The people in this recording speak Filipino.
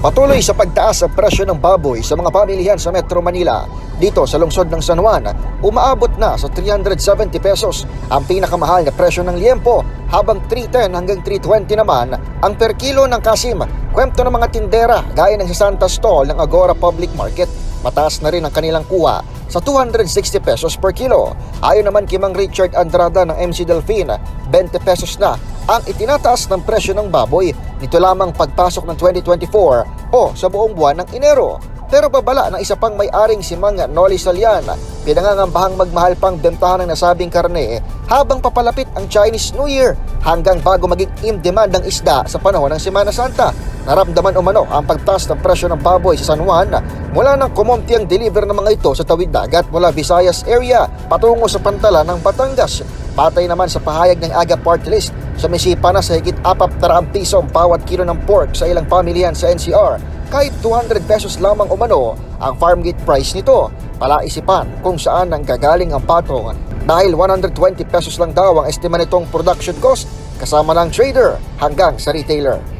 Patuloy sa pagtaas ang presyo ng baboy sa mga pamilihan sa Metro Manila. Dito sa lungsod ng San Juan, umaabot na sa 370 pesos ang pinakamahal na presyo ng liempo habang 310 hanggang 320 naman ang per kilo ng kasim. Kwento ng mga tindera gaya ng sa Santa Stall ng Agora Public Market, mataas na rin ang kanilang kuha sa 260 pesos per kilo. Ayon naman kay Mang Richard Andrada ng MC Delfin, 20 pesos na ang itinataas ng presyo ng baboy nito lamang pagpasok ng 2024 o sa buong buwan ng Enero. Pero babala ng isa pang may-aring si Mang Noli Salian, pinangangambahang magmahal pang bentahan ng nasabing karne habang papalapit ang Chinese New Year hanggang bago maging in demand ng isda sa panahon ng Semana Santa. Naramdaman umano ang pagtaas ng presyo ng baboy sa San Juan mula ng kumonti ang deliver ng mga ito sa tawid dagat mula Visayas area patungo sa pantala ng Batangas. Patay naman sa pahayag ng AGA Party List sa misipa na sa higit 400 piso ang bawat kilo ng pork sa ilang pamilyan sa NCR kahit 200 pesos lamang umano ang farm gate price nito. Palaisipan kung saan nang gagaling ang patong dahil 120 pesos lang daw ang estima nitong production cost kasama ng trader hanggang sa retailer.